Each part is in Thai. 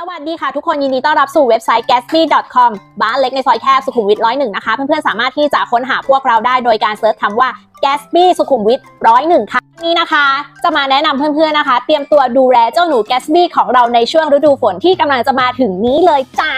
สวัสดีค่ะทุกคนยินดีต้อนรับสู่เว็บไซต์ gatsby.com บ้านเล็กในซอยแคบสุขุมวิทร้อยหนึ่งนะคะ เพื่อนๆ สามารถที่จะค้นหาพวกเราได้โดยการเซิร์ชคำว่า Gatsby สุขุมวิทร้อยหนึ่งค่ะนนี้นะคะ จะมาแนะนำเพื่อนๆนะคะ เตรียมตัวดูแลเจ้าหนู Gatsby ของเราในช่วงฤดูฝนที่กำลังจะมาถึงนี้เลยจ้า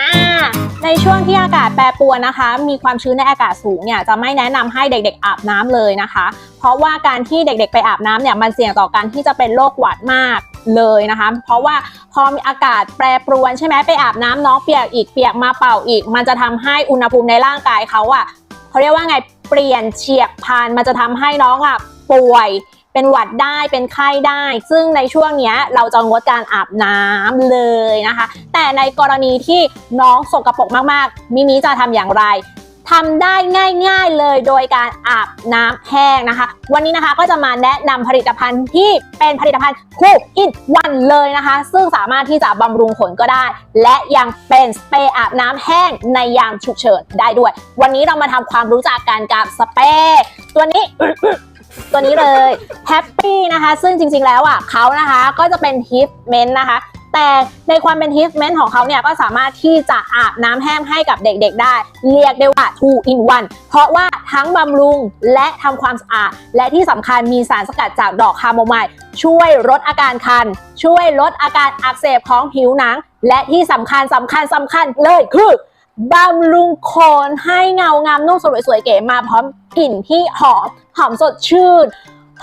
ในช่วงที่อากาศแปรปรวนนะคะ มีความชื้นในอากาศสูงเนี่ยจะไม่แนะนำให้เด็กๆอาบน้ำเลยนะคะ เพราะว่าการที่เด็กๆไปอาบน้ำเนี่ยมันเสี่ยงต่อการที่จะเป็นโรคหวัดมาก เลยนะคะ เพราะว่าพอมีอากาศแปรปรวนใช่ไหมไปอาบน้ำน้องเปียกอีกเปียกมาเป่าอีก มันจะทำให้อุณหภูมิในร่างกายเขาอะเขาเรียกว่าไงเปลี่ยนเฉียบพลันมันจะทำให้น้องอะป่วยเป็นหวัดได้เป็นไข้ได้ ซึ่งในช่วงนี้เราจะงดการอาบน้ำเลยนะคะ แต่ในกรณีที่น้องสกปรกมากๆมิมิจะทำอย่างไร ทำได้ง่าย ๆเลยโดยการอาบน้ำแห้งนะคะ วันนี้นะคะก็จะมาแนะนำผลิตภัณฑ์ที่เป็นผลิตภัณฑ์คู่อินวันเลยนะคะ ซึ่งสามารถที่จะบำรุงขนก็ได้ และยังเป็นสเปรย์อาบน้ำแห้งในยามฉุกเฉินได้ด้วย วันนี้เรามาทำความรู้จักกันกับสเปรย์ตัวนี้ตัวนี้เลยแฮปปี้นะคะ ซึ่งจริงๆแล้วอะเขานะคะก็จะเป็นฮิปเมนต์นะคะ แต่ในความเป็นฮิฟเมนต์ของเขาเนี่ยก็สามารถที่จะอาบน้ำแห้งให้กับเด็กๆ ได้ เรียกได้ว่า two in one เพราะว่าทั้งบำรุงและทำความสะอาด และที่สำคัญมีสารสกัดจากดอกคาโมไมล์ช่วยลดอาการคัน ช่วยลดอาการอักเสบของผิวหนัง และที่สำคัญสำคัญสำคัญเลยคือบำรุงโคนให้เงางามนุ่มสวยสวยๆเก๋มาพร้อมกลิ่นที่หอมหอมสดชื่น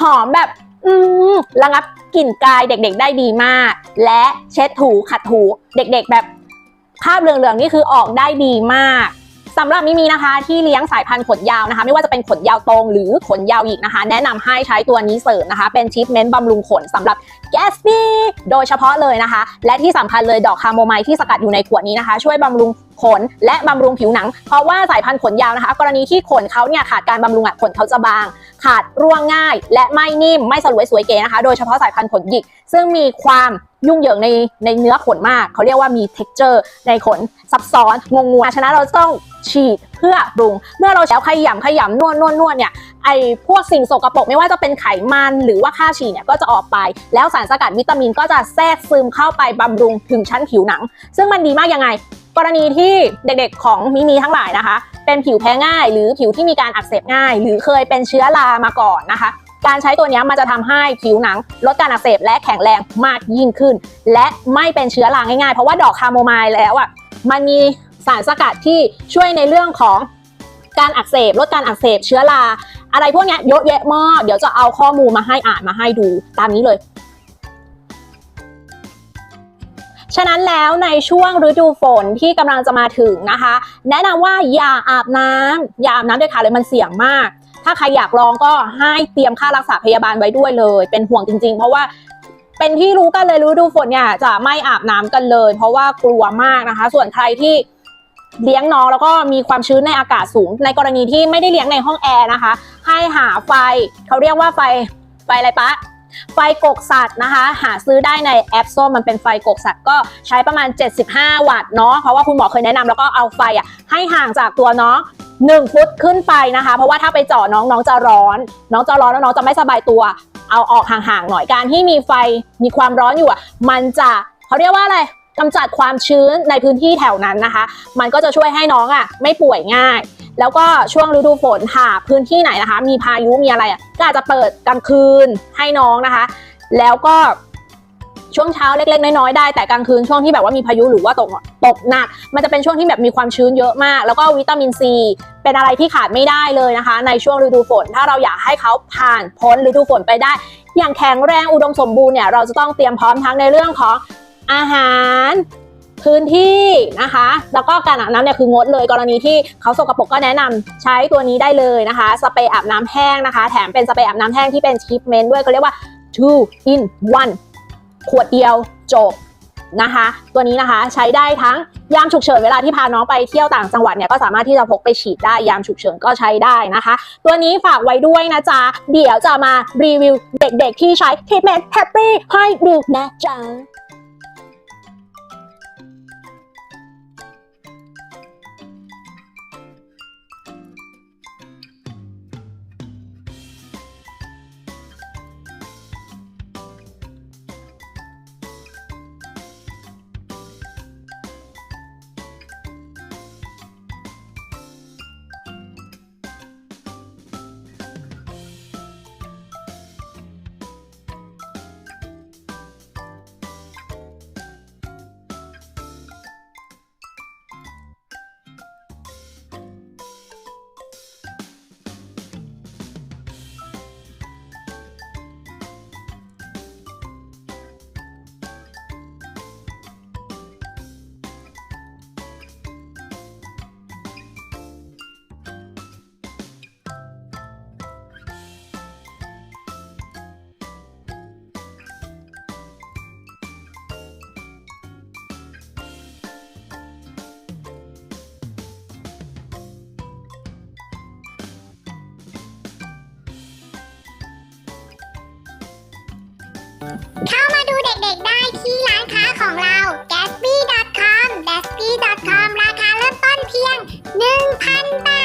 หอมแบบ อืมระงับกลิ่นกายเด็กๆได้ดีมาก และเช็ดถูขัดถูเด็กๆ แบบคราบเหลืองๆนี่คือออกได้ดีมากสำหรับมิมีนะคะ ที่เลี้ยงสายพันธุ์ขนยาวนะคะ ไม่ว่าจะเป็นขนยาวตรงหรือขนยาวอีกนะคะ แนะนำให้ใช้ตัวนี้เสริมนะคะ เป็นทรีทเมนต์บำรุงขนสำหรับ Gatsby โดยเฉพาะเลยนะคะ และที่สำคัญเลยดอกคาโมไมล์ที่สกัดอยู่ในขวดนี้นะคะ ช่วยบำรุงข นและบำรุงผิวหนัง เพราะว่าสายพันธุ์ขนยาวนะคะ กรณีที่ขนเขาเนี่ยขาดการบำรุงอะขนเขาจะบาง ขาดร่วงง่าย และไม่นิ่มไม่สลวยสวยเก๋นะคะ โดยเฉพาะสายพันธุ์ขนหยิก ซึ่งมีความยุ่งเหยิงในในเนื้อขนมาก เขาเรียกว่ามี texture ในขนซับซ้อนงงงวฉะนั้นเราต้องฉีดเพื่อปรุง เมื่อเราแล้วขยำขยำนวดนวดนวดเนี่ยไอพวกสิ่งสกปรกไม่ว่าจะเป็นไขมันหรือว่าค่าฉี่เนี่ยก็จะออกไป แล้วสารสกัดวิตามินก็จะแทรกซึมเข้าไปบำรุงถึงชั้นผิวหนัง ซึ่งมันดีมากยังไง กรณีที่เด็กๆของมิมีทั้งหลายนะคะ เป็นผิวแพ้ง่าย หรือผิวที่มีการอักเสบง่าย หรือเคยเป็นเชื้อรามาก่อนนะคะ การใช้ตัวนี้มันจะทำให้ผิวหนัง ลดการอักเสบและแข็งแรงมากยิ่งขึ้น และไม่เป็นเชื้อราง่ายๆ เพราะว่าดอกคาโมไมล์แล้วอะมันมีสารสกัดที่ช่วยในเรื่องของการอักเสบลดการอักเสบเชื้อราอะไรพวกนี้ยเยอะแยะมากเดี๋ยวจะเอาข้อมูลมาให้อ่านมาให้ดูตามนี้เลย ฉะนั้นแล้วในช่วงฤดูฝนที่กำลังจะมาถึงนะคะ แนะนำว่าอย่าอาบน้ำอย่าอาบน้ำเด็ดขาดเลยมันเสี่ยงมาก ถ้าใครอยากลองก็ให้เตรียมค่ารักษาพยาบาลไว้ด้วยเลย เป็นห่วงจริง ๆ เพราะว่าเป็นที่รู้กันเลยฤดูฝนเนี่ยจะไม่อาบน้ำกันเลย เพราะว่ากลัวมากนะคะ ส่วนใครที่เลี้ยงน้องแล้วก็มีความชื้นในอากาศสูง ในกรณีที่ไม่ได้เลี้ยงในห้องแอร์นะคะ ให้หาไฟเขาเรียกว่าไฟไฟอะไรปะ ไฟกกสัตว์นะคะ หาซื้อได้ในแอปส้มมันเป็นไฟกกสัตว์ก็ใช้ประมาณ 75 วัตต์เนาะเพราะว่าคุณหมอเคยแนะนำแล้วก็เอาไฟอะให้ห่างจากตัวน้อง1ฟุตขึ้นไปนะคะ เพราะว่าถ้าไปเจาะน้องน้องจะร้อน น้องจะร้อนแล้วน้องจะไม่สบายตัว เอาออกห่างๆหน่อยการที่มีไฟมีความร้อนอยู่อะมันจะเขาเรียกว่าอะไรกำจัดความชื้นในพื้นที่แถวนั้นนะคะ มันก็จะช่วยให้น้องอะไม่ป่วยง่าย แล้วก็ช่วงฤดูฝนค่ะพื้นที่ไหนนะคะ มีพายุมีอะไรอะก็อาจจะเปิดกลางคืนให้น้องนะคะ แล้วก็ช่วงเช้าเล็ก ๆ น้อยๆได้แต่กลางคืนช่วงที่แบบว่ามีพายุหรือว่าตกตกหนัก มันจะเป็นช่วงที่แบบมีความชื้นเยอะมาก แล้วก็วิตามินซีเป็นอะไรที่ขาดไม่ได้เลยนะคะ ในช่วงฤดูฝน ถ้าเราอยากให้เขาผ่านพ้นฤดูฝนไปได้ อย่างแข็งแรงอุดมสมบูรณ์เนี่ยเราจะต้องเตรียมพร้อมทั้งในเรื่องของอาหาร พื้นที่นะคะ แล้วก็การอาบน้ำเนี่ยคืองดเลยกรณีที่เขาสกปรกก็แนะนำใช้ตัวนี้ได้เลยนะคะ สเปรย์อาบน้ำแห้งนะคะ แถมเป็นสเปรย์อาบน้ำแห้งที่เป็นทิปเมนต์ด้วยก็เรียกว่า two in one ขวดเดียวจบนะคะ ตัวนี้นะคะใช้ได้ทั้งยามฉุกเฉินเวลาที่พาน้องไปเที่ยวต่างจังหวัดเนี่ยก็สามารถที่จะพกไปฉีดได้ยามฉุกเฉินก็ใช้ได้นะคะ ตัวนี้ฝากไว้ด้วยนะจ๊ะ เดี๋ยวจะมารีวิวเด็กๆที่ใช้ทรีทเมนต์แฮปปี้ให้ดูนะจ๊ะ เข้ามาดูเด็กๆได้ที่ร้านค้าของเรา gatsby.com gatsby.com ราคาเริ่มต้นเพียง 1,000 บาท